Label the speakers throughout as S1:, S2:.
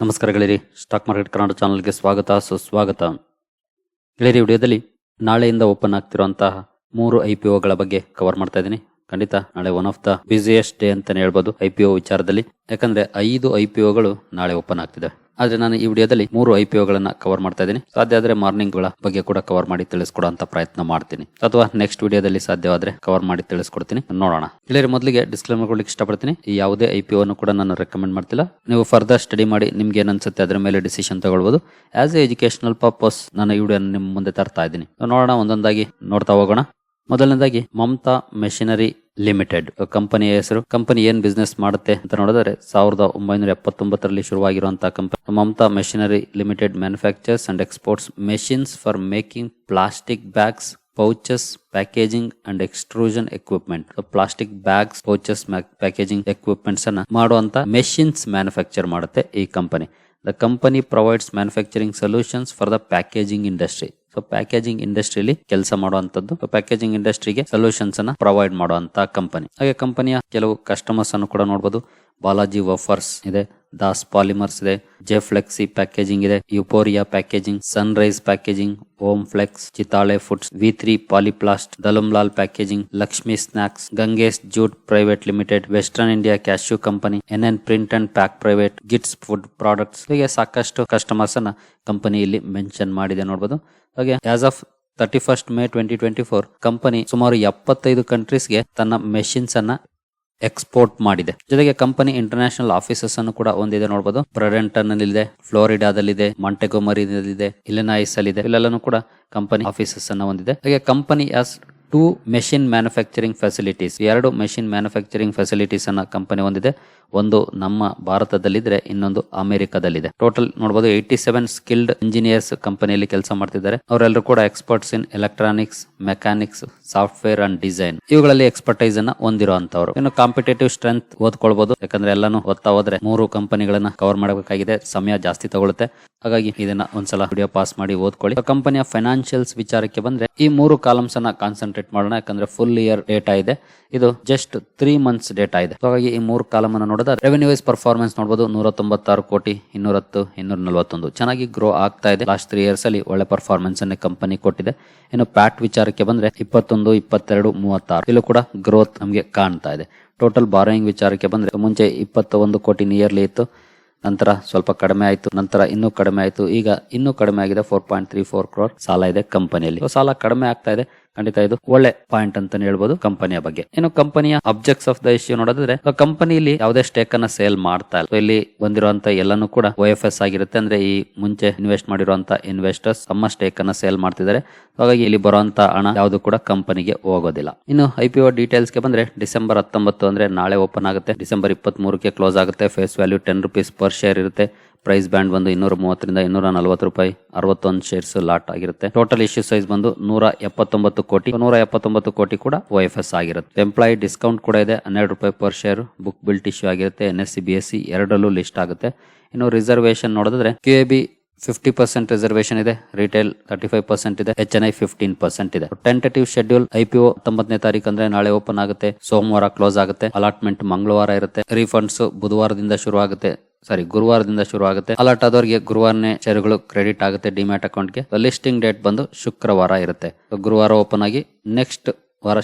S1: ನಮಸ್ಕಾರ ಗೆಳೆಯರಿ, stock market Kannada ಚಾನಲ್ಗೆ ಸ್ವಾಗತ, ಸುಸ್ವಾಗತ. ಗೆಳೆಯರಿ ವಿಡಿಯೋದಲ್ಲಿ ನಾಳೆಯಿಂದ ಓಪನ್ ಆಗ್ತಿರುವಂತಹ ಮೂರು ಐ ಪಿ ಒಗಳ ಬಗ್ಗೆ ಕವರ್ ಮಾಡ್ತಾ ಇದ್ದೀನಿ. ಖಂಡಿತ ನಾಳೆ one of the busiest day ಅಂತಾನೆ ಹೇಳ್ಬೋದು ಐ ಪಿ ಒ ವಿಚಾರದಲ್ಲಿ. ಯಾಕಂದ್ರೆ ಐದು ಐ ಪಿ ಒಗಳು ನಾಳೆ ಓಪನ್ ಆಗ್ತಿದೆ ಆದ್ರೆ ನಾನು ಈ ವಿಡಿಯೋದಲ್ಲಿ ಮೂರು ಐ ಪಿ ಒಗಳನ್ನ ಕವರ್ ಮಾಡ್ತಾ ಇದ್ದೀನಿ. ಸಾಧ್ಯ ಆದ್ರೆ ಮಾರ್ನಿಂಗ್ಗಳ ಬಗ್ಗೆ ಕೂಡ ಕವರ್ ಮಾಡಿ ತಿಳಿಸ್ಕೊಡುವಂತ ಪ್ರಯತ್ನ ಮಾಡ್ತೀನಿ. ಅಥವಾ ನೆಕ್ಸ್ಟ್ ವಿಡಿಯೋದಲ್ಲಿ ಸಾಧ್ಯವಾದ್ರೆ ಕವರ್ ಮಾಡಿ ತಿಳಿಸ್ಕೊಡ್ತೀನಿ. ನೋಡೋಣ. ಇಲ್ಲಿ ಮೊದಲಿಗೆ ಡಿಸ್ಕ್ಲೇಮರ್ ಕೊಡ್ಲಿಕ್ಕೆ ಇಷ್ಟಪಡ್ತೀನಿ. ಈ ಯಾವುದೇ ಐ ಪಿ ಕೂಡ ನಾನು ರೆಕಮೆಂಡ್ ಮಾಡ್ತಿಲ್ಲ. ನೀವು ಫರ್ದರ್ ಸ್ಟಡಿ ಮಾಡಿ ನಿಮ್ಗೆ ಏನನ್ಸುತ್ತೆ ಅದರ ಅದ್ರ ಮೇಲೆ ಡಿಸಿಷನ್ ತಗೊಳ್ಬಹುದು ಆಸ್ ಎ ಎಜುಕೇಶನಲ್ ಪರ್ಪಸ್ ನಾನು ಈ ವಿಡಿಯೋ ನಿಮ್ಮ ಮುಂದೆ ತರ್ತಾ ಇದ್ದೀನಿ. ನೋಡೋಣ, ಒಂದೊಂದಾಗಿ ನೋಡ್ತಾ ಹೋಗೋಣ. ಮೊದಲನೇದಾಗಿ ಮಮತಾ ಮೆಷಿನರಿ ಲಿಮಿಟೆಡ್. ಕಂಪನಿಯ ಹೆಸರು, ಕಂಪನಿ ಏನ್ ಬಿಸ್ನೆಸ್ ಮಾಡುತ್ತೆ ಅಂತ ನೋಡಿದ್ರೆ ಸಾವಿರದ ಒಂಬೈನೂರ ಎಪ್ಪತ್ತೊಂಬತ್ತರಲ್ಲಿ ಶುರುವಾಗಿರುವಂತಹ company. Mamata machinery limited manufactures and exports machines for making plastic bags, pouches, packaging and extrusion equipment. Plastic bags, pouches packaging equipments ಅನ್ನ ಮಾಡುವಂತ ಮೆಷಿನ್ಸ್ ಮ್ಯಾನುಫ್ಯಾಕ್ಚರ್ ಮಾಡುತ್ತೆ ಈ company. The company provides manufacturing solutions for the packaging industry. So packaging ಇಂಡಸ್ಟ್ರಿಲಿ ಕೆಲಸ ಮಾಡುವಂತದ್ದು packaging ಇಂಡಸ್ಟ್ರಿಗೆ solutions ಅನ್ನ provide ಮಾಡುವಂತ company ಹಾಗೆ ಕಂಪನಿಯ ಕೆಲವು ಕಸ್ಟಮರ್ಸ್ ಅನ್ನು ಕೂಡ ನೋಡಬಹುದು ಬಾಲಾಜಿ ವಫರ್ಸ್ ಇದೆ, ದಾಸ್ ಪಾಲಿಮರ್ಸ್ ಇದೆ ಜೆ ಫ್ಲೆಕ್ಸಿ ಪ್ಯಾಕೇಜಿಂಗ್ ಇದೆ, Euphoria packaging sunrise packaging, Om flex, Chitale foods, V three polyplast, ದಲುಮ್ಲಾಲ್ packaging, Lakshmi snacks Gangesh jute private limited, western India cashew company N N print and pack private, Gits food products. ಹೀಗೆ ಸಾಕಷ್ಟು customers ಅನ್ನ company ಇಲ್ಲಿ mention ಮಾಡಿದೆ ನೋಡಬಹುದು ಹಾಗೆ as of thirty first May twenty twenty four company ಸುಮಾರು ಎಪ್ಪತ್ತೈದು ಕಂಟ್ರೀಸ್ಗೆ ತನ್ನ ಮೆಷಿನ್ಸ್ ಅನ್ನ ಎಕ್ಸ್ಪೋರ್ಟ್ ಮಾಡಿದೆ. ಜೊತೆಗೆ ಕಂಪನಿ ಇಂಟರ್ನ್ಯಾಷನಲ್ ಆಫೀಸಸ್ ಅನ್ನು ಕೂಡ ಹೊಂದಿದೆ ನೋಡಬಹುದು ಬ್ರಡೆಂಟನ್ ಇದೆ ಫ್ಲೋರಿಡಾದಲ್ಲಿದೆ ಮಾಂಟೆಗೊಮರಿದಲ್ಲಿದೆ ಇಲಿನಾಯ್ಸ್ ಅಲ್ಲಿ ಇಲ್ಲೆಲ್ಲನೂ ಕೂಡ ಕಂಪನಿ ಆಫೀಸಸ್ ಅನ್ನು ಹೊಂದಿದೆ. ಹಾಗೆ company has two machine manufacturing facilities ಎರಡು ಮೆಷಿನ್ ಮ್ಯಾನುಫ್ಯಾಕ್ಚರಿಂಗ್ ಫೆಸಿಲಿಟೀಸ್ ಅನ್ನ ಕಂಪನಿ ಹೊಂದಿದೆ. ಒಂದು ನಮ್ಮ ಭಾರತದಲ್ಲಿದ್ರೆ, ಇನ್ನೊಂದು ಅಮೆರಿಕದಲ್ಲಿದೆ. ಟೋಟಲ್ ನೋಡಬಹುದು ಏಯ್ಟಿ ಸೆವೆನ್ ಸ್ಕಿಲ್ಡ್ ಇಂಜಿನಿಯರ್ಸ್ ಕಂಪನಿಯಲ್ಲಿ ಕೆಲಸ ಮಾಡ್ತಿದ್ದಾರೆ. ಅವರೆಲ್ಲರೂ ಕೂಡ experts in electronics mechanics software and design ಇವುಗಳಲ್ಲಿ ಎಕ್ಸ್ಪರ್ಟೈಸ್ ಅನ್ನ ಹೊಂದಿರುವಂತವರು ಇನ್ನು ಕಾಂಪಿಟೇಟಿವ್ ಸ್ಟ್ರೆಂತ್ ಓದ್ಕೊಳ್ಬಹುದು ಯಾಕಂದ್ರೆ ಎಲ್ಲಾನು ಓದ್ತಾ ಹೋದ್ರೆ ಮೂರು ಕಂಪನಿಗಳನ್ನ ಕವರ್ ಮಾಡಬೇಕಾಗಿದೆ. ಸಮಯ ಜಾಸ್ತಿ ತಗೊಳುತ್ತೆ. ಹಾಗಾಗಿ ಇದನ್ನ ಒಂದ್ಸಲ ವಿಡಿಯೋ ಪಾಸ್ ಮಾಡಿ ಓದ್ಕೊಳ್ಳಿ. ಕಂಪನಿಯ ಫೈನಾನ್ಷಿಯಲ್ಸ್ ವಿಚಾರಕ್ಕೆ ಬಂದ್ರೆ, ಈ ಮೂರು ಕಾಲಮ್ಸ್ ಅನ್ನ ಕಾನ್ಸಂಟ್ರೇಟ್ ಮಾಡೋಣ. ಯಾಕಂದ್ರೆ ಫುಲ್ ಇಯರ್ ಡೇಟಾ ಇದೆ. ಇದು ಜಸ್ಟ್ ತ್ರೀ ಮಂತ್ಸ್ ಡೇಟಾ ಇದೆ. ಹಾಗಾಗಿ ಈ ಮೂರು ಕಾಲಮ್ ಅನ್ನು ನೋಡಿದ್ರೆ ರೆವೆನ್ಯೂ ವೈಸ್ ಪರ್ಫಾರ್ಮೆನ್ಸ್ ನೋಡಬಹುದು ನೂರ ತೊಂಬತ್ತಾರು ಕೋಟಿ ಇನ್ನೂರ ಹತ್ತು ಇನ್ನೂರ ನಲವತ್ತೊಂದು ಚೆನ್ನಾಗಿ ಗ್ರೋ ಆಗ್ತಾ ಇದೆ. ಲಾಸ್ಟ್ ತ್ರೀ ಇಯರ್ಸ್ ಅಲ್ಲಿ ಒಳ್ಳೆ ಪರ್ಫಾರ್ಮೆನ್ಸ್ ಅನ್ನು ಕಂಪನಿ ಕೊಟ್ಟಿದೆ. ಇನ್ನು ಪ್ಯಾಟ್ ವಿಚಾರಕ್ಕೆ ಬಂದ್ರೆ ಇಪ್ಪತ್ತೊಂದು, ಇಪ್ಪತ್ತೆರಡು, ಮೂವತ್ತಾರು. ಇಲ್ಲೂ ಕೂಡ ಗ್ರೋತ್ ನಮಗೆ ಕಾಣ್ತಾ ಇದೆ. ಟೋಟಲ್ ಬಾರೋಯಿಂಗ್ ವಿಚಾರಕ್ಕೆ ಬಂದ್ರೆ ಮುಂಚೆ ಇಪ್ಪತ್ತ ಒಂದು ಕೋಟಿ ನಿಯರ್ಲಿ ಇತ್ತು. ನಂತರ ಸ್ವಲ್ಪ ಕಡಿಮೆ ಆಯಿತು. ನಂತರ ಇನ್ನೂ ಕಡಿಮೆ ಆಯಿತು. ಈಗ ಇನ್ನೂ ಕಡಿಮೆ ಆಗಿದೆ. Four point three four crore ಸಾಲ ಇದೆ ಕಂಪನಿಯಲ್ಲಿ ಸಾಲ ಕಡಿಮೆ ಆಗ್ತಾ ಇದೆ. ಖಂಡಿತ ಇದು ಒಳ್ಳೆ ಪಾಯಿಂಟ್ ಅಂತ ಹೇಳ್ಬೋದು ಕಂಪನಿಯ ಬಗ್ಗೆ. ಇನ್ನು ಕಂಪನಿಯ ಅಬ್ಜೆಕ್ಟ್ಸ್ ಆಫ್ ದ ಇಶ್ಯೂ ನೋಡಿದ್ರೆ ಕಂಪನಿಯಲ್ಲಿ ಯಾವುದೇ ಸ್ಟೇಕ್ ಅನ್ನ ಸೇಲ್ ಮಾಡ್ತಾ ಇಲ್ಲ. ಇಲ್ಲಿ ಬಂದಿರುವಂತ ಎಲ್ಲಾನು ಕೂಡ ಒ ಎಫ್ ಎಸ್ ಆಗಿರುತ್ತೆ. ಅಂದ್ರೆ ಈ ಮುಂಚೆ ಇನ್ವೆಸ್ಟ್ ಮಾಡಿರುವಂತ ಇನ್ವೆಸ್ಟರ್ಸ್ ತಮ್ಮ ಸ್ಟೇಕ್ ಅನ್ನ ಸೇಲ್ ಮಾಡ್ತಿದ್ದಾರೆ. ಹಾಗಾಗಿ ಇಲ್ಲಿ ಬರುವಂತ ಹಣ ಯಾವುದು ಕೂಡ ಕಂಪನಿಗೆ ಹೋಗೋದಿಲ್ಲ. ಇನ್ನು ಐ ಡೀಟೇಲ್ಸ್ಗೆ ಬಂದ್ರೆ, ಡಿಸೆಂಬರ್ ಹತ್ತೊಂಬತ್ತು ಅಂದ್ರೆ ನಾಳೆ ಓಪನ್ ಆಗುತ್ತೆ. ಡಿಸೆಂಬರ್ ಇಪ್ಪತ್ತ್ ಮೂರಕ್ಕೆ ಕ್ಲೋಸ್ ಆಗುತ್ತೆ. Face value ten rupees per share ಇರುತ್ತೆ. ಪ್ರೈಸ್ ಬ್ಯಾಂಡ್ ಬಂದು ಇನ್ನೂರ ಮೂವತ್ತರಿಂದ ಇನ್ನೂರ ನಲವತ್ತು ರೂಪಾಯಿ, ಅರವತ್ತೊಂದು ಶೇರ್ಸ್ ಲಾಟ್ ಆಗಿರುತ್ತೆ. ಟೋಟಲ್ ಇಶ್ಯೂ ಸೈಜ್ ಬಂದು ನೂರ ಎಪ್ಪತ್ತೊಂಬತ್ತು ಕೋಟಿ ನೂರ ಎಪ್ಪತ್ತೊಂಬತ್ತು ಕೋಟಿ ಕೂಡ ಒ ಎಸ್ ಆಗಿರುತ್ತೆ. ಎಂಪ್ಲಾಯಿ ಡಿಸ್ಕೌಂಟ್ ಕೂಡ ಇದೆ, ಹನ್ನೆರಡು ರೂಪಾಯಿ per share book built issue ಆಗಿರುತ್ತೆ ಎನ್ ಎಸ್ ಸಿ ಎರಡರಲ್ಲೂ ಲಿಸ್ಟ್ ಆಗುತ್ತೆ. ಇನ್ನು ರಿಸರ್ವೇಶನ್ ನೋಡಿದ್ರೆ Q A B fifty percent reservation ಇದೆ ರಿಟೇಲ್ ತರ್ಟಿ ಫೈವ್ ಪರ್ಸೆಂಟ್ ಇದೆ H N I fifteen percent ಇದೆ. ಟೆಂಟೇಟಿವ್ ಶೆಡ್ಯೂಲ್ ಐ ಪಿ ತಾರೀಕು ಅಂದ್ರೆ ನಾಳೆ ಓಪನ್ ಆಗುತ್ತೆ, ಸೋಮವಾರ ಕ್ಲೋಸ್ ಆಗುತ್ತೆ ಅಲಾಟ್ಮೆಂಟ್ ಮಂಗಳವಾರ ಇರುತ್ತೆ ರೀಫಂಡ್ಸ್ ಬುಧವಾರದಿಂದ ಶುರು ಆಗುತ್ತೆ ಸಾರಿ ಗುರುವಾರದಿಂದ ಶುರು ಆಗುತ್ತೆ. ಅಲರ್ಟ್ ಆದವರಿಗೆ ಗುರುವಾರನೇ ಶೇರುಗಳು ಕ್ರೆಡಿಟ್ ಆಗುತ್ತೆ ಡಿಮ್ಯಾಟ್ ಅಕೌಂಟ್ಗೆ ಲಿಸ್ಟಿಂಗ್ ಡೇಟ್ ಬಂದು ಶುಕ್ರವಾರ ಇರುತ್ತೆ. ಗುರುವಾರ ಓಪನ್ ಆಗಿ ನೆಕ್ಸ್ಟ್ ವಾರ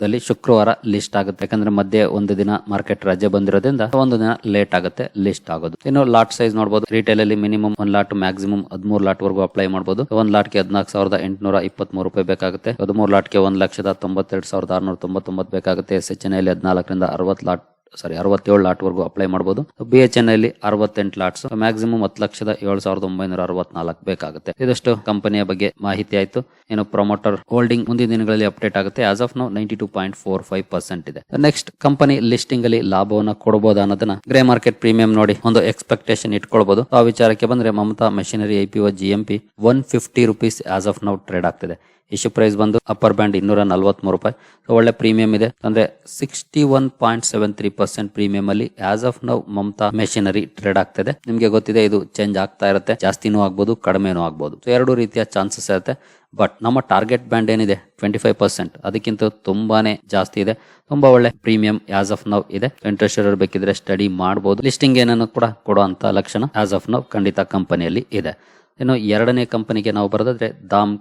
S1: ದಲ್ಲಿ ಶುಕ್ರವಾರ ಲಿಸ್ಟ್ ಆಗುತ್ತೆ. ಯಾಕಂದ್ರೆ ಮಧ್ಯೆ ಒಂದು ದಿನ ಮಾರ್ಕೆಟ್ ರಜೆ ಬಂದಿರೋದ್ರಿಂದ ಒಂದು ದಿನ ಲೇಟ್ ಆಗುತ್ತೆ ಲಿಸ್ಟ್ ಆಗೋದು. ಇನ್ನು ಲಾಟ್ ಸೈಜ್ ನೋಡಬಹುದು ರಿಟೇಲ್ ಅಲ್ಲಿ ಮಿನಿಮಮ್ ಒಂದ್ ಲಾಟ್ ಮ್ಯಾಕ್ಸಿಮಮ್ ಹದಿಮೂರು ಲಾಟ್ ವರೆಗೂ ಅಪ್ಲೈ ಮಾಡಬಹುದು ಒಂದ್ ಲಾಟ್ಗೆ ಹದಿನಾಲ್ಕು ಸಾವಿರದ ಎಂಟುನೂರ ಇಪ್ಪತ್ಮೂರು ರೂಪಾಯಿ ಬೇಕಾಗುತ್ತೆ. ಹದಿಮೂರು ಲಾಟ್ಗೆ ಒಂದ್ ಲಕ್ಷದ ತೊಂಬತ್ತೆರಡು ಸಾವಿರದ ಆರ್ನೂರ ತೊಂಬತ್ತೊಂಬತ್ತು ಬೇಕಾಗುತ್ತೆ. ಎಸ್ ಎಚ್ ಎನ್ ಅಲ್ಲಿ ಹದಿನಾಲ್ಕರಿಂದ ಅರವತ್ತು ಲಾಟ್ ಸಾರಿ ಅರವತ್ತೇಳು ಲಾಟ್ ವರೆಗೂ ಅಪ್ಲೈ ಮಾಡಬಹುದು ಬಿ ಎಚ್ ಎನ್ ಅಲ್ಲಿ ಅರವತ್ತೆಂಟು ಲಾಟ್ಸ್ ಮ್ಯಾಕ್ಸಿಮಮ್ ಹತ್ತು ಲಕ್ಷದ ಏಳು ಸಾವಿರದ ಒಂಬೈನೂರ ಅರವತ್ನಾಲ್ಕು ಬೇಕಾಗುತ್ತೆ. ಇದಷ್ಟು ಕಂಪನಿಯ ಬಗ್ಗೆ ಮಾಹಿತಿ ಆಯ್ತು. ಏನು ಪ್ರೊಮೋಟರ್ ಹೋಲ್ಡಿಂಗ್ ಮುಂದಿನ ದಿನಗಳಲ್ಲಿ ಅಪ್ಡೇಟ್ ಆಗುತ್ತೆ. As of now ninety two point four five percent ಇದೆ ನೆಕ್ಸ್ಟ್ ಕಂಪನಿ ಲಿಸ್ಟಿಂಗ್ ಅಲ್ಲಿ ಲಾಭವನ್ನು ಕೊಡಬಹುದು ಅನ್ನೋದನ್ನ ಗ್ರೇ ಮಾರ್ಕೆಟ್ ಪ್ರೀಮಿಯಂ ನೋಡಿ ಒಂದು ಎಕ್ಸ್ಪೆಕ್ಟೇಷನ್ ಇಟ್ಕೊಳ್ಬಹುದು ಆ ವಿಚಾರಕ್ಕೆ ಬಂದ್ರೆ Mamata machinery IPO G M P one fifty rupees as of now trade ಆಗ್ತಿದೆ. ಇಶ್ಯೂ ಪ್ರೈಸ್ ಬಂದು ಅಪ್ಪರ್ ಬ್ಯಾಂಡ್ ಇನ್ನೂರ ನಲ್ವತ್ಮೂರು ರೂಪಾಯಿ. ಸೊ ಒಳ್ಳೆ ಪ್ರೀಮಿಯಂ ಇದೆ. ಅಂದರೆ sixty one point seven three percent premium ಅಲ್ಲಿ as of now Mamata machinery trade ಆಗ್ತದೆ. ನಿಮಗೆ ಗೊತ್ತಿದೆ, ಇದು ಚೇಂಜ್ ಆಗ್ತಾ ಇರುತ್ತೆ. ಜಾಸ್ತಿನೂ ಆಗ್ಬೋದು, ಕಡಿಮೆನೂ ಆಗ್ಬೋದು. ಸೊ ಎರಡು ರೀತಿಯ ಚಾನ್ಸಸ್ ಇರುತ್ತೆ. ಬಟ್ ನಮ್ಮ ಟಾರ್ಗೆಟ್ ಬ್ಯಾಂಡ್ ಏನಿದೆ? ಟ್ವೆಂಟಿ ಫೈವ್ ಪರ್ಸೆಂಟ್ ಅದಕ್ಕಿಂತ ತುಂಬಾನೇ ಜಾಸ್ತಿ ಇದೆ. ತುಂಬಾ ಒಳ್ಳೆ ಪ್ರೀಮಿಯಂ ಆಸ್ ಆಫ್ ನೌ ಇದೆ. ಇಂಟ್ರೆಸ್ಟ್ ಇರೋರು ಬೇಕಿದ್ರೆ ಸ್ಟಡಿ ಮಾಡಬಹುದು ಲಿಸ್ಟಿಂಗ್ ಏನನ್ನು ಕೂಡ ಕೊಡುವಂತ ಲಕ್ಷಣ ಆಸ್ ಆಫ್ ನೌ ಖಂಡಿತ ಕಂಪನಿಯಲ್ಲಿ ಇದೆ. ಇನ್ನು ಎರಡನೇ ಕಂಪನಿಗೆ ನಾವು ಬರೋದಾದ್ರೆ Dam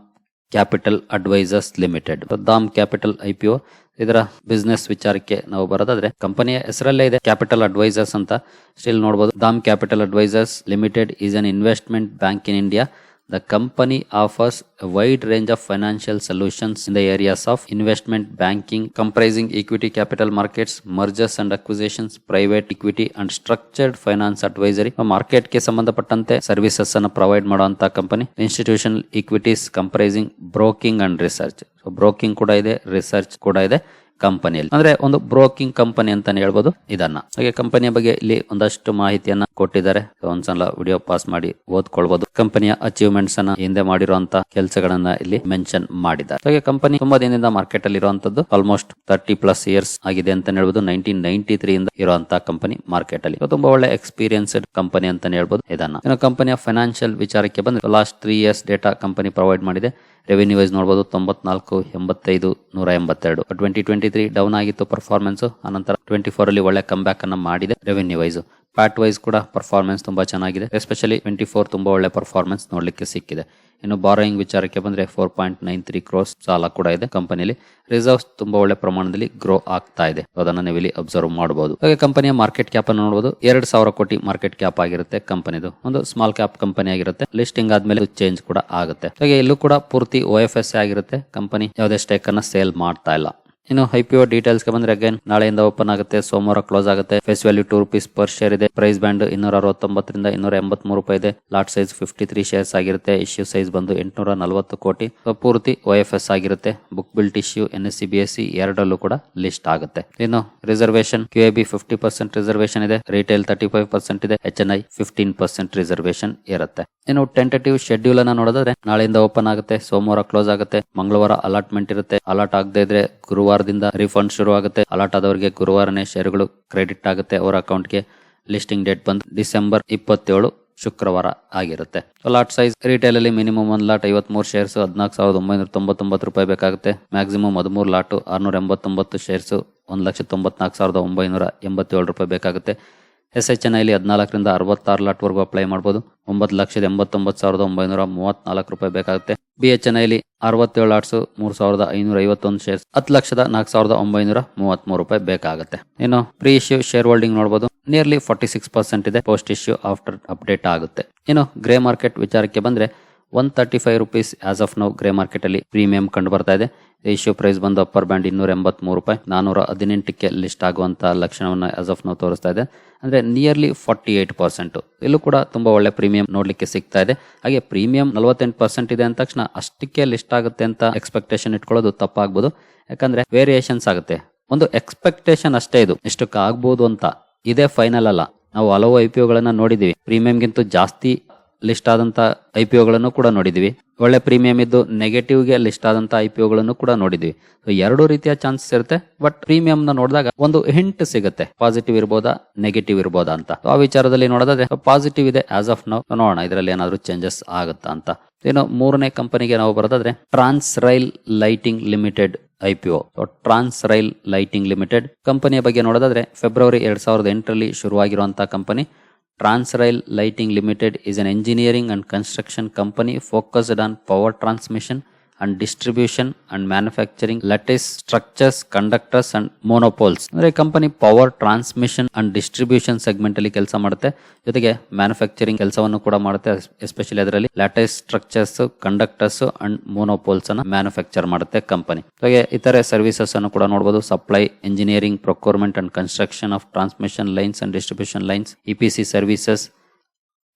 S1: capital advisors limited. Dam capital IPO ಇದರ ಬಿಸ್ನೆಸ್ ವಿಚಾರಕ್ಕೆ ನಾವು ಬರೋದಾದ್ರೆ, ಕಂಪನಿಯ ಹೆಸರಲ್ಲೇ ಇದೆ ಕ್ಯಾಪಿಟಲ್ ಅಡ್ವೈಸರ್ಸ್ ಅಂತ. ಸ್ಟಿಲ್ ನೋಡಬಹುದು Dam capital advisors limited is an investment bank in India. The company offers a wide range of financial solutions in the areas of investment banking, comprising equity capital markets, mergers and acquisitions, private equity and structured finance advisory. Market ಗೆ ಸಂಬಂಧಪಟ್ಟಂತೆ services ಅನ್ನು provide ಮಾಡುವಂತ company institutional equities comprising broking and research so broking ಕೂಡ ಇದೆ research ಕೂಡ ಇದೆ ಕಂಪನಿಯಲ್ಲಿ. ಅಂದ್ರೆ ಒಂದು ಬ್ರೋಕಿಂಗ್ ಕಂಪನಿ ಅಂತಾನೆ ಹೇಳ್ಬೋದು ಇದನ್ನ. ಹಾಗೆ ಕಂಪನಿಯ ಬಗ್ಗೆ ಇಲ್ಲಿ ಒಂದಷ್ಟು ಮಾಹಿತಿಯನ್ನ ಕೊಟ್ಟಿದ್ದಾರೆ. ಒಂದ್ಸಲ ವಿಡಿಯೋ ಪಾಸ್ ಮಾಡಿ ಓದ್ಕೊಳ್ಬಹುದು ಕಂಪನಿಯ ಅಚೀವ್ಮೆಂಟ್ಸ್ ಅನ್ನ ಹಿಂದೆ ಮಾಡಿರುವಂತಹ ಕೆಲಸಗಳನ್ನ ಇಲ್ಲಿ ಮೆನ್ಷನ್ ಮಾಡಿದ್ದಾರೆ. ಹಾಗೆ ಕಂಪನಿ ತುಂಬಾ ದಿನದಿಂದ ಮಾರ್ಕೆಟ್ ಅಲ್ಲಿ ಇರುವಂತದ್ದು ಆಲ್ಮೋಸ್ಟ್ ತರ್ಟಿ ಪ್ಲಸ್ ಇಯರ್ಸ್ ಆಗಿದೆ ಅಂತ ಹೇಳ್ಬೋದು. ನೈನ್ಟೀನ್ ನೈನ್ಟಿ ತ್ರೀ ಇಂದ ಇರುವಂತಹ ಕಂಪನಿ ಮಾರ್ಕೆಟ್ ಅಲ್ಲಿ. ತುಂಬಾ ಒಳ್ಳೆ ಎಕ್ಸ್ಪೀರಿಯನ್ಸ್ಡ್ ಕಂಪನಿ ಅಂತಾನೆ ಹೇಳ್ಬೋದು ಇದನ್ನ. ಇನ್ನು ಕಂಪನಿಯ ಫೈನಾನ್ಷಿಯಲ್ ವಿಚಾರಕ್ಕೆ ಬಂದ್ರೆ last three years data company provide ಮಾಡಿದೆ. ರೆವೆನ್ಯೂ ವೈಸ್ ನೋಡಬಹುದು ತೊಂಬತ್ನಾಲ್ಕು ಎಂಬತ್ತೈದು ನೂರ ಎಂಬತ್ತೆರಡು. ಟ್ವೆಂಟಿ ಟ್ವೆಂಟಿ ತ್ರೀ ಡೌನ್ ಆಗಿತ್ತು ಪರ್ಫಾರ್ಮೆನ್ಸ್ ಅನಂತರ ಟ್ವೆಂಟಿ ಫೋರ್ ಅಲ್ಲಿ ಒಳ್ಳೆ ಕಮ್ ಬ್ಯಾಕ್ ಅನ್ನ ಮಾಡಿದೆ ರೆವೆನ್ಯೂ ವೈಸ್ ಪ್ಯಾಟ್ ವೈಸ್ ಕೂಡ ಪರ್ಫಾರ್ಮೆನ್ಸ್ ತುಂಬಾ ಚೆನ್ನಾಗಿದೆ. ಎಸ್ಪೆಷಲಿ ಟ್ವೆಂಟಿ ಫೋರ್ ತುಂಬಾ ಒಳ್ಳೆ ಪರ್ಫಾರ್ಮೆನ್ಸ್ ನೋಡ್ಲಿಕ್ಕೆ ಸಿಕ್ಕಿದೆ. ಇನ್ನು ಬಾರೋಯಿಂಗ್ ವಿಚಾರಕ್ಕೆ ಬಂದ್ರೆ four point nine three crores ಸಾಲ ಕೂಡ ಇದೆ ಕಂಪನಿಯಲ್ಲಿ ರಿಸರ್ವ್ಸ್ ತುಂಬಾ ಒಳ್ಳೆ ಪ್ರಮಾಣದಲ್ಲಿ ಗ್ರೋ ಆಗ್ತಾ ಇದೆ. ಅದನ್ನ ನೀವು ಇಲ್ಲಿ ಅಬ್ಸರ್ವ್ ಮಾಡಬಹುದು ಹಾಗೆ ಕಂಪನಿಯ ಮಾರ್ಕೆಟ್ ಕ್ಯಾಪ್ ಅನ್ನು ನೋಡಬಹುದು ಎರಡ್ ಸಾವಿರ ಕೋಟಿ ಮಾರ್ಕೆಟ್ ಕ್ಯಾಪ್ ಆಗಿರುತ್ತೆ ಕಂಪನಿದು ಒಂದು ಸ್ಮಾಲ್ ಕ್ಯಾಪ್ ಕಂಪನಿ ಆಗಿರುತ್ತೆ. ಲಿಸ್ಟಿಂಗ್ ಆದ್ಮೇಲೆ ಚೇಂಜ್ ಕೂಡ ಆಗುತ್ತೆ. ಹಾಗೆ ಇಲ್ಲೂ ಕೂಡ ಪೂರ್ತಿ ಓ ಎಫ್ ಎಸ್ ಆಗಿರುತ್ತೆ. ಕಂಪನಿ ಯಾವುದೇ ಸ್ಟೇಕ್ ಅನ್ನ ಸೇಲ್ ಮಾಡ್ತಾ ಇಲ್ಲ. ಇನ್ನು ಐ ಪಿ ಡೀಟೇಲ್ಸ್ ಬಂದ್ರೆ ಅಗೇನ್ ನಾಳೆಯಿಂದ ಓಪನ್ ಆಗುತ್ತೆ, ಸೋಮವಾರ ಕ್ಲೋಸ್ ಆಗುತ್ತೆ. Face value two rupees per share ಇದೆ. ಪ್ರೈಸ್ ಬ್ಯಾಂಡ್ ಇನ್ನೂರ ಅರವತ್ತೊಂಬತ್ತರಿಂದ ಇನ್ನೂರ ಎಂಬತ್ಮೂರು ರೂಪಾಯಿ ಇದೆ. Lot size fifty three shares ಆಗಿರುತ್ತೆ. ಇಶ್ಯೂ ಸೈಜ್ ಬಂದು ಎಂಟುನೂರ ನಲವತ್ತು ಕೋಟಿ. ಪೂರ್ತಿ ಒ ಎಫ್ ಎಸ್ ಆಗಿರುತ್ತೆ. Book built issue N S C B S C ಎರಡರಲ್ಲೂ ಕೂಡ ಲಿಸ್ಟ್ ಆಗುತ್ತೆ. ಇನ್ನು reservation Q A B fifty percent reservation ಇದೆ. ರಿಟೇಲ್ ತರ್ಟಿ ಫೈವ್ ಪರ್ಸೆಂಟ್ ಇದೆ. H N I fifteen percent reservation ಇರುತ್ತೆ. ಇನ್ನು ಟೆಂಟೇಟಿವ್ ಶೆಡ್ಯೂಲ್ ಅನ್ನ ನೋಡೋದಾದ್ರೆ, ನಾಳೆಯಿಂದ ಓಪನ್ ಆಗುತ್ತೆ, ಸೋಮವಾರ ಕ್ಲೋಸ್ ಆಗುತ್ತೆ, ಮಂಗಳವಾರ ಅಲಾಟ್ಮೆಂಟ್ ಇರುತ್ತೆ. ಅಲಾಟ್ ಆಗದೆ ಇದ್ರೆ ಗುರುವಾರದಿಂದ ರಿಫಂಡ್ ಶುರು ಆಗುತ್ತೆ. ಅಲಾಟ್ ಆದವರಿಗೆ ಗುರುವಾರನೇ ಶೇರ್ಗಳು ಕ್ರೆಡಿಟ್ ಆಗುತ್ತೆ ಅವರ ಅಕೌಂಟ್ಗೆ ಲಿಸ್ಟಿಂಗ್ ಡೇಟ್ ಬಂದು ಡಿಸೆಂಬರ್ ಇಪ್ಪತ್ತೇಳು ಶುಕ್ರವಾರ ಆಗಿರುತ್ತೆ. ಲಾಟ್ ಸೈಜ್ ರಿಟೇಲ್ ಅಲ್ಲಿ ಮಿನಿಮಮ್ ಒಂದ್ ಲಾಟ್ ಐವತ್ಮೂರು ಶೇರ್ಸ್ ಹದಿನಾಲ್ಕು ಸಾವಿರದ ಒಂಬೈನೂರ ತೊಂಬತ್ತೊಂಬತ್ತು ರೂಪಾಯಿ ಬೇಕಾಗುತ್ತೆ. ಮ್ಯಾಕ್ಸಿಮಮ್ ಹದಿಮೂರು ಲಾಟು ಆರ್ನೂರ ಎಂಬತ್ತೊಂಬತ್ತು ಶೇರ್ಸ್ ಒಂದ್ ಲಕ್ಷ ತೊಂಬತ್ನಾಲ್ಕು ಸಾವಿರದ ಒಂಬೈನೂರ ಎಂಬತ್ತೇಳು ರೂಪಾಯಿ ಬೇಕಾಗುತ್ತೆ. ಎಸ್ ಎಚ್ ಎನ್ ಐಲಿ ಹದಿನಾಲ್ಕರಿಂದ ಅರವತ್ತಾರು ಲಾಟ್ವರೆಗೂ ಅಪ್ಲೈ ಮಾಡ್ಬೋದು. ಒಂಬತ್ತು ಲಕ್ಷದ ಎಂಬತ್ತೊಂಬತ್ತು ಸಾವಿರದ ಒಂಬೈನೂರ ಮೂವತ್ನಾಲ್ಕು ರೂಪಾಯಿ ಬೇಕಾಗುತ್ತೆ. ಬಿ ಎಚ್ ಎನ್ ಐಲಿ ಅರವತ್ತೇಳು ಲಾಟ್ಸ್ ಮೂರ್ ಸಾವಿರದ ಐನೂರ ಐವತ್ತೊಂದು ಶೇರ್ಸ್ ಹತ್ತು ಲಕ್ಷದ ನಾಲ್ಕು ಸಾವಿರದ ಒಂಬೈನೂರ ಮೂವತ್ಮೂರು ರೂಪಾಯಿ ಬೇಕಾಗುತ್ತೆ. ಇನ್ನು ಪ್ರೀ ಇಶ್ಯೂ ಶೇರ್ ಹೋಲ್ಡಿಂಗ್ ನೋಡಬಹುದು ನಿಯರ್ಲಿ ಫಾರ್ಟಿ ಸಿಕ್ಸ್ ಪರ್ಸೆಂಟ್ ಇದೆ. ಪೋಸ್ಟ್ ಇಶ್ಯೂ ಆಫ್ಟರ್ ಅಪ್ಡೇಟ್ ಆಗುತ್ತೆ. ಇನ್ನು ಗ್ರೇ ಮಾರ್ಕೆಟ್ ವಿಚಾರಕ್ಕೆ ಬಂದ್ರೆ one thirty five rupees as of now grey market ಅಲ್ಲಿ ಪ್ರೀಮಿಯಂ ಕಂಡು ಬರ್ತಾ ಇದೆ. ರೇಷಿಯೋ ಪ್ರೈಸ್ ಬಂದು ಅಪ್ಪರ್ ಬ್ಯಾಂಡ್ ಇನ್ನೂರ ಎಂಬತ್ಮೂರು ರೂಪಾಯಿ. ನಾನೂರ ಹದಿನೆಂಟಕ್ಕೆ ಲಿಸ್ಟ್ ಆಗುವಂತ ಲಕ್ಷಣವನ್ನು ಆಸ್ ಆಫ್ ನೌ ತೋರಿಸ್ತಾ ಇದೆ. ಅಂದ್ರೆ ನಿಯರ್ಲಿ ಫಾರ್ಟಿ ಏಯ್ಟ್ ಪರ್ಸೆಂಟ್ ಇಲ್ಲೂ ಕೂಡ ತುಂಬಾ ಒಳ್ಳೆ ಪ್ರೀಮಿಯಂ ನೋಡಲಿಕ್ಕೆ ಸಿಗ್ತಾ ಇದೆ. ಹಾಗೆ ಪ್ರೀಮಿಯಂ ನಲವತ್ತೆಂಟು ಪರ್ಸೆಂಟ್ ಇದೆ ಅಂದ ತಕ್ಷಣ ಅಷ್ಟಕ್ಕೆ ಲಿಸ್ಟ್ ಆಗುತ್ತೆ ಅಂತ ಎಕ್ಸ್ಪೆಕ್ಟೇಷನ್ ಇಟ್ಕೊಳ್ಳೋದು ತಪ್ಪಾಗ್ಬೋದು. ಯಾಕಂದ್ರೆ ವೇರಿಯೇಷನ್ಸ್ ಆಗುತ್ತೆ. ಒಂದು ಎಕ್ಸ್ಪೆಕ್ಟೇಷನ್ ಅಷ್ಟೇ ಇದು. ಇಷ್ಟಕ್ಕೆ ಆಗ್ಬೋದು ಅಂತ. ಇದೇ ಫೈನಲ್ ಅಲ್ಲ. ನಾವು ಹಲವು ಐ ಪಿ ಒಗಳನ್ನ ನೋಡಿದ್ದೀವಿ ಪ್ರೀಮಿಯಂಗಿಂತ ಜಾಸ್ತಿ ಲಿಸ್ಟ್ ಆದಂತ ಐ ಪಿ ಒಗಳನ್ನು ಕೂಡ ನೋಡಿದ್ವಿ. ಒಳ್ಳೆ ಪ್ರೀಮಿಯಂ ಇದ್ದು ನೆಗೆಟಿವ್ಗೆ ಲಿಸ್ಟ್ ಆದಂತ ಐ ಪಿ ಒಗಳನ್ನು ಕೂಡ ನೋಡಿದ್ವಿ. ಸೊ ಎರಡು ರೀತಿಯ ಚಾನ್ಸಸ್ ಇರುತ್ತೆ ಬಟ್ ಪ್ರೀಮಿಯಂ ನ ನೋಡಿದಾಗ ಒಂದು ಹಿಂಟ್ ಸಿಗುತ್ತೆ. ಪಾಸಿಟಿವ್ ಇರ್ಬೋದಾ ನೆಗೆಟಿವ್ ಇರ್ಬೋದಾ ಅಂತ. ಆ ವಿಚಾರದಲ್ಲಿ ನೋಡೋದಾದ್ರೆ ಪಾಸಿಟಿವ್ ಇದೆ ಆಸ್ ಆಫ್ ನೌ ನೋಡೋಣ, ಇದರಲ್ಲಿ ಏನಾದರೂ ಚೇಂಜಸ್ ಆಗುತ್ತಾ ಅಂತ. ಇನ್ನು ಮೂರನೇ ಕಂಪನಿಗೆ ನಾವು ಬರೋದಾದ್ರೆ Transrail Lighting Limited I P O Transrail Lighting Limited ಕಂಪನಿಯ ಬಗ್ಗೆ ನೋಡೋದಾದ್ರೆ ಫೆಬ್ರವರಿ ಎರಡ್ ಸಾವಿರದ ಎಂಟರಲ್ಲಿ ಶುರುವಾಗಿರುವಂತಹ company Transrail Lighting Limited is an engineering and construction company focused on power transmission and distribution and manufacturing lattice structures conductors and monopoles ಅಂದ್ರೆ company power transmission and distribution segment ಅಲ್ಲಿ ಕೆಲಸ ಮಾಡುತ್ತೆ. ಜೊತೆಗೆ ಮ್ಯಾನುಫ್ಯಾಕ್ಚರಿಂಗ್ ಕೆಲಸವನ್ನು ಕೂಡ ಮಾಡುತ್ತೆ. ಎಸ್ಪೆಷಲಿ ಅದರಲ್ಲಿ lattice structures conductors and monopoles ಅನ್ನ ಮ್ಯಾನುಫ್ಯಾಕ್ಚರ್ ಮಾಡುತ್ತೆ ಕಂಪನಿ ಹಾಗೆ ಇತರೆ ಸರ್ವಿಸಸ್ ಅನ್ನು ಕೂಡ ನೋಡಬಹುದು supply engineering procurement and construction of transmission lines and distribution lines EPC services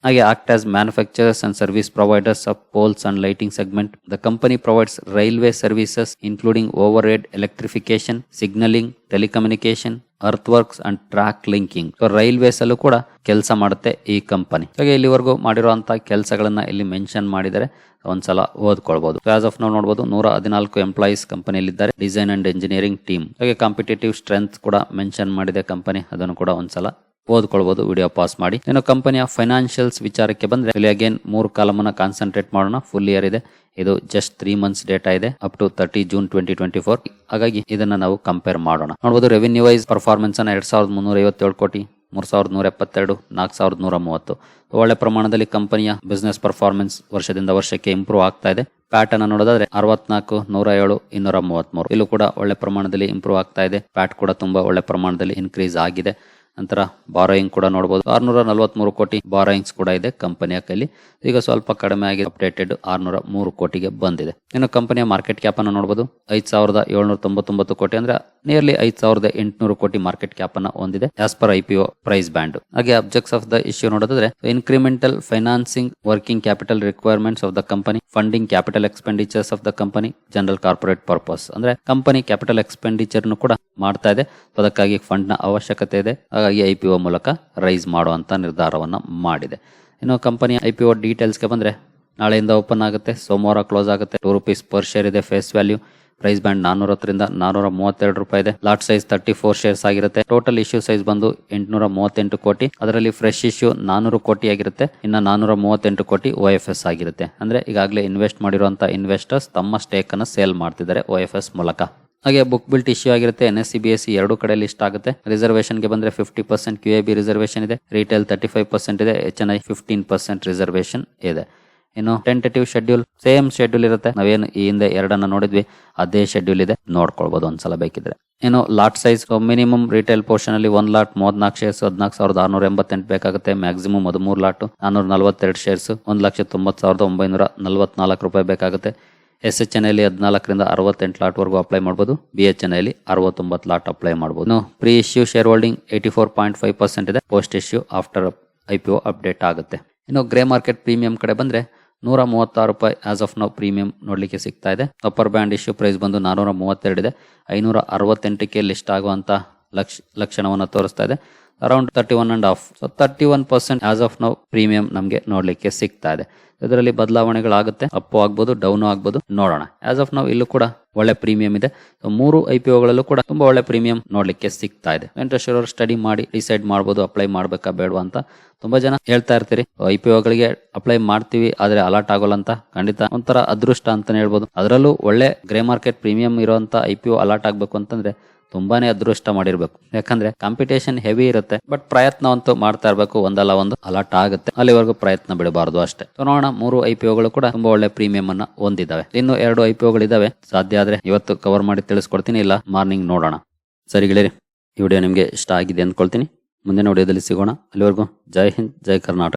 S1: ಹಾಗೆ act as manufacturers and service providers of poles and lighting segment the company provides railway services including overhead electrification signalling telecommunication earth works and track linking railways ಅಲ್ಲೂ ಕೂಡ ಕೆಲಸ ಮಾಡುತ್ತೆ ಈ company ಹಾಗೆ ಇಲ್ಲಿವರೆಗೂ ಮಾಡಿರುವಂತಹ ಕೆಲಸಗಳನ್ನ ಇಲ್ಲಿ ಮೆನ್ಷನ್ ಮಾಡಿದರೆ ಒಂದ್ಸಲ ಓದ್ಕೊಳ್ಬಹುದು ಆಸ್ ಆಫ್ ನಾವು ನೋಡಬಹುದು ನೂರ ಹದಿನಾಲ್ಕು ಎಂಪ್ಲಾಯೀಸ್ ಕಂಪನಿಯಲ್ಲಿದ್ದಾರೆ ಡಿಸೈನ್ ಅಂಡ್ ಇಂಜಿನಿಯರಿಂಗ್ ಟೀಮ್ ಹಾಗೆ ಕಾಂಪಿಟೇಟಿವ್ ಸ್ಟ್ರೆಂತ್ ಕೂಡ ಮೆನ್ಷನ್ ಮಾಡಿದೆ ಕಂಪನಿ ಅದನ್ನು ಕೂಡ ಒಂದ್ಸಲ ಓದ್ಕೊಳ್ಬಹುದು ವಿಡಿಯೋ ಪಾಸ್ ಮಾಡಿ. ಇನ್ನು ಕಂಪನಿಯ ಫೈನಾನ್ಷಿಯಲ್ಸ್ ವಿಚಾರಕ್ಕೆ ಬಂದ್ರೆ, ಇಲ್ಲಿ ಅಗೇನ್ ಮೂರು ಕಾಲಮನ್ನ ಕಾನ್ಸಂಟ್ರೇಟ್ ಮಾಡೋಣ. ಫುಲ್ ಇಯರ್ ಇದೆ. ಇದು ಜಸ್ಟ್ ತ್ರೀ ಮಂತ್ಸ್ ಡೇಟಾ ಇದೆ. Up to thirty June twenty twenty four ಹಾಗಾಗಿ ಇದನ್ನ ನಾವು ಕಂಪೇರ್ ಮಾಡೋಣ. ನೋಡಬಹುದು ರೆವಿನ್ಯೂ ವೈಸ್ ಪರ್ಫಾರ್ಮೆನ್ಸ್ ಅನ್ನ ಎರಡ್ ಸಾವಿರದ ಮುನ್ನೂರ ಐವತ್ತೇಳು ಕೋಟಿ, ಮೂರ್ ಸಾವಿರದ ನೂರ ಎಪ್ಪತ್ತೆರಡು ನಾಲ್ಕು ಸಾವಿರದ ನೂರ ಮೂವತ್ತು. ಒಳ್ಳೆ ಪ್ರಮಾಣದಲ್ಲಿ ಕಂಪನಿಯ ಬಿಸ್ನೆಸ್ ಪರ್ಫಾರ್ಮೆನ್ಸ್ ವರ್ಷದಿಂದ ವರ್ಷಕ್ಕೆ ಇಂಪ್ರೂವ್ ಆಗ್ತಾ ಇದೆ. ಪ್ಯಾಟ್ ಅನ್ನ ನೋಡೋದಾದ್ರೆ ಅರವತ್ನಾಲ್ಕು, ನೂರ ಏಳು, ಇನ್ನೂರ ಮೂವತ್ಮೂರು. ಇಲ್ಲೂ ಕೂಡ ಒಳ್ಳೆ ಪ್ರಮಾಣದಲ್ಲಿ ಇಂಪ್ರೂವ್ ಆಗ್ತಾ ಇದೆ. ಪ್ಯಾಟ್ ಕೂಡ ತುಂಬಾ ಒಳ್ಳೆ ಪ್ರಮಾಣದಲ್ಲಿ ಇನ್ಕ್ರೀಸ್ ಆಗಿದೆ. ನಂತರ ಬಾರೋಯಿಂಗ್ ಕೂಡ ನೋಡಬಹುದು ಆರ್ನೂರ ನಲವತ್ಮೂರು ಕೋಟಿ ಬಾರೋಯಿಂಗ್ಸ್ ಕೂಡ ಇದೆ ಕಂಪನಿಯ ಕೈಲಿ. ಈಗ ಸ್ವಲ್ಪ ಕಡಿಮೆ ಆಗಿ ಅಪ್ಡೇಟೆಡ್ ಆರ್ನೂರ ಮೂರು ಕೋಟಿಗೆ ಬಂದಿದೆ. ಇನ್ನು ಕಂಪನಿಯ ಮಾರ್ಕೆಟ್ ಕ್ಯಾಪ್ ಅನ್ನು ನೋಡಬಹುದು ಐದ್ ಸಾವಿರದ ಏಳ್ನೂರ ತೊಂಬತ್ತೊಂಬತ್ತು ಕೋಟಿ ಅಂದ್ರೆ ನಿಯರ್ಲಿ ಐದ್ ಸಾವಿರದ ಎಂಟುನೂರು ಕೋಟಿ ಮಾರ್ಕೆಟ್ ಕ್ಯಾಪ್ ಅನ್ನ ಹೊಂದಿದೆ as per IPO price band ಹಾಗೆ ಅಬ್ಜೆಕ್ಟ್ಸ್ ಆಫ್ ದ ಇಶ್ಯೂ ನೋಡಿದ್ರೆ incremental financing working capital requirements of the company funding capital expenditures of the company general corporate purpose ಅಂದ್ರೆ ಕಂಪನಿ ಕ್ಯಾಪಿಟಲ್ ಎಕ್ಸ್ಪೆಂಡಿಚರ್ ಕೂಡ ಮಾಡ್ತಾ ಇದೆ. ಅದಕ್ಕಾಗಿ ಫಂಡ್ನ ಅವಶ್ಯಕತೆ ಇದೆ. ಹಾಗಾಗಿ ಐ ಪಿ ಒ ಮೂಲಕ ರೈಸ್ ಮಾಡುವಂಥ ನಿರ್ಧಾರವನ್ನ ಮಾಡಿದೆ. ಇನ್ನು ಕಂಪನಿಯ ಐ ಪಿ ಒ ಡೀಟೇಲ್ಸ್ಗೆ ಬಂದರೆ ನಾಳೆಯಿಂದ ಓಪನ್ ಆಗುತ್ತೆ, ಸೋಮವಾರ ಕ್ಲೋಸ್ ಆಗುತ್ತೆ. ಟೂ ರುಪೀಸ್ ಪರ್ ಶೇರ್ ಇದೆ, ಫೇಸ್ ವ್ಯಾಲ್ಯೂ. ಪ್ರೈಸ್ ಬ್ಯಾಂಡ್ ನಾನೂರ ಹತ್ತರಿಂದ ನಾನೂರ ಮೂವತ್ತೆರಡು ರೂಪಾಯಿ ಇದೆ. Lot size thirty four shares ಆಗಿರುತ್ತೆ. ಟೋಟಲ್ ಇಶ್ಯೂ ಸೈಜ್ ಬಂದು ಎಂಟುನೂರ ಮೂವತ್ತೆಂಟು ಕೋಟಿ. ಅದರಲ್ಲಿ ಫ್ರೆಶ್ ಇಶ್ಯೂ ನಾನೂರು ಕೋಟಿ ಆಗಿರುತ್ತೆ. ಇನ್ನ ನಾನೂರ ಮೂವತ್ತೆಂಟು ಕೋಟಿ ಒ ಎಫ್ ಎಸ್ ಆಗಿರುತ್ತೆ. ಅಂದ್ರೆ ಈಗಾಗಲೇ ಇನ್ವೆಸ್ಟ್ ಮಾಡಿರುವಂಥ ಇನ್ವೆಸ್ಟರ್ಸ್ ತಮ್ಮ ಸ್ಟೇಕ್ ಅನ್ನು ಸೇಲ್ ಮಾಡ್ತಿದ್ದಾರೆ ಒ ಎಫ್ ಎಸ್ ಮೂಲಕ. ಹಾಗೆ ಬುಕ್ ಬಿಲ್ಟ್ ಇಶ್ಯೂ ಆಗಿರುತ್ತೆ N S C B S C ಎರಡು ಕಡೆ ಲಿಸ್ಟ್ ಆಗುತ್ತೆ. ರಿಸರ್ವೇಷನ್ಗೆ ಬಂದ್ರೆ fifty percent Q A B reservation ಇದೆ. ರಿಟೇಲ್ ತರ್ಟಿ ಫೈವ್ ಪರ್ಸೆಂಟ್ ಇದೆ. H N I fifteen percent reservation ಇದೆ. ಇನ್ನು ಟೆಂಟೇಟಿವ್ ಶೆಡ್ಯೂಲ್ ಸೇಮ್ ಶೆಡ್ಯೂಲ್ ಇರುತ್ತೆ. ನಾವೇನು ಈ ಹಿಂದೆ ಎರಡನ್ನ ನೋಡಿದ್ವಿ. ಅದೇ ಶೆಡ್ಯೂಲ್ ಇದೆ. ನೋಡ್ಕೊಳ್ಬಹುದು ಒಂದ್ಸಲ ಬೇಕಿದ್ರೆ. ಇನ್ನು lot size minimum retail portion ಅಲ್ಲಿ ಒಂದ್ ಲಾಟ್ ಮೂವತ್ನಾಲ್ಕು ಶೇರ್ಸ್ ಹದಿನಾಲ್ಕು ಸಾವಿರದ ಆರ್ನೂರ ಎಂಬತ್ತೆಂಟು ಬೇಕಾಗುತ್ತೆ. ಮ್ಯಾಕ್ಸಿಮಮ್ ಹದಿಮೂರು ಲಾಟ್ ನಾನೂರ ನಲವತ್ತೆರಡು ಶೇರ್ಸ್ ಒಂದ್ ಲಕ್ಷ ತೊಂಬತ್ತು ಸಾವಿರದ ಒಂಬೈನೂರ ನಲವತ್ನಾಲ್ಕು ರೂಪಾಯಿ ಬೇಕಾಗುತ್ತೆ. ಎಸ್ ಎಚ್ ಎನ್ ಐಲಿ ಹದಿನಾಲ್ಕರಿಂದ ಅರವತ್ತೆಂಟು ಲಾಟ್ವರೆಗೂ ಅಪ್ಲೈ ಮಾಡ್ಬೋದು. ಬಿ ಎಚ್ ಎನ್ ಐಲಿ ಅರವತ್ತೊಂಬತ್ತು ಲಾಟ್ ಅಪ್ಲೈ ಮಾಡ್ಬೋದು. Pre issue share holding eighty four point five percent ಇದೆ. Post issue after I P O update ಆಗುತ್ತೆ. ಇನ್ನು ಗ್ರೇ ಮಾರ್ಕೆಟ್ ಪ್ರೀಮಿಯಂ ಕಡೆ ಬಂದರೆ ನೂರ ಮೂವತ್ತಾರು ರೂಪಾಯಿ ಆಸ್ ಆಫ್ ನೌ ಪ್ರೀಮಿಯಂ ನೋಡಲಿಕ್ಕೆ ಸಿಗ್ತಾ ಇದೆ. ಅಪ್ಪರ್ ಬ್ಯಾಂಡ್ ಇಶ್ಯೂ ಪ್ರೈಸ್ ಬಂದು ನಾನೂರ ಮೂವತ್ತೆರಡು ಇದೆ. ಐನೂರ ಅರವತ್ತೆಂಟಕ್ಕೆ ಲಿಸ್ಟ್ ಆಗುವಂಥ ಲಕ್ಷ, ಲಕ್ಷಣವನ್ನು ತೋರಿಸ್ತಾ ಇದೆ. Around thirty one and half so thirty one percent as of now premium ನಮಗೆ ನೋಡಲಿಕ್ಕೆ ಸಿಗ್ತಾ ಇದೆ. ಇದರಲ್ಲಿ ಬದಲಾವಣೆಗಳಾಗುತ್ತೆ. ಅಪ್ಪು ಆಗ್ಬೋದು ಡೌನ್ ಆಗ್ಬೋದು. ನೋಡೋಣ. ಆಸ್ ಆಫ್ ನಾವು ಇಲ್ಲೂ ಕೂಡ ಒಳ್ಳೆ ಪ್ರೀಮಿಯಂ ಇದೆ. ಸೊ ಮೂರು ಐ ಪಿ ಕೂಡ ತುಂಬಾ ಒಳ್ಳೆ ಪ್ರೀಮಿಯಂ ನೋಡ್ಲಿಕ್ಕೆ ಸಿಗ್ತಾ ಇದೆ. ಇಂಟ್ರೆಸ್ಟ್ ಇರೋರು ಸ್ಟಡಿ ಮಾಡಿ ಡಿಸೈಡ್ ಮಾಡ್ಬೋದು ಅಪ್ಲೈ ಮಾಡ್ಬೇಕಾ ಬೇಡವಾ ಅಂತ ತುಂಬಾ ಜನ ಹೇಳ್ತಾ ಇರ್ತೀರಿ. ಐ ಪಿ ಅಪ್ಲೈ ಮಾಡ್ತೀವಿ, ಆದ್ರೆ ಅಲರ್ಟ್ ಆಗೋಲ್ಲ ಅಂತ ಖಂಡಿತ ಒಂಥರ ಅದೃಷ್ಟ ಅಂತಾನೆ ಹೇಳ್ಬೋದು. ಅದರಲ್ಲೂ ಒಳ್ಳೆ ಗ್ರೇ ಮಾರ್ಕೆಟ್ ಪ್ರೀಮಿಯಂ ಇರುವಂತ ಐ ಪಿ ಅಲರ್ಟ್ ಆಗ್ಬೇಕು ಅಂತಂದ್ರೆ ತುಂಬಾನೇ ಅದೃಷ್ಟ ಮಾಡಿರ್ಬೇಕು. ಯಾಕಂದ್ರೆ ಕಾಂಪಿಟೇಷನ್ ಹೆವಿ ಇರುತ್ತೆ ಬಟ್ ಪ್ರಯತ್ನ ಅಂತೂ ಮಾಡ್ತಾ ಇರಬೇಕು. ಒಂದಲ್ಲ ಒಂದು ಅಲರ್ಟ್ ಆಗುತ್ತೆ. ಅಲ್ಲಿವರೆಗೂ ಪ್ರಯತ್ನ ಬಿಡಬಾರದು ಅಷ್ಟೇ. ನೋಡೋಣ, ಮೂರು ಐ ಪಿ ಕೂಡ ತುಂಬಾ ಒಳ್ಳೆ ಪ್ರೀಮಿಯಂ ಅನ್ನ ಹೊಂದಿದ್ದಾವೆ ಇನ್ನು ಎರಡು ಐ ಪಿ ಸಾಧ್ಯ ಆದ್ರೆ ಇವತ್ತು ಕವರ್ ಮಾಡಿ ತಿಳಿಸ್ಕೊಡ್ತೀನಿ, ಇಲ್ಲ ಮಾರ್ನಿಂಗ್ ನೋಡೋಣ. ಸರಿ ಗೆಳೆಯರಿ, ಈ ವಿಡಿಯೋ ನಿಮಗೆ ಇಷ್ಟ ಆಗಿದೆ ಅಂದ್ಕೊಳ್ತೀನಿ. ಮುಂದಿನ ವಿಡಿಯೋದಲ್ಲಿ ಸಿಗೋಣ. ಅಲ್ಲಿವರೆಗೂ ಜೈ ಹಿಂದ್, ಜೈ ಕರ್ನಾಟಕ.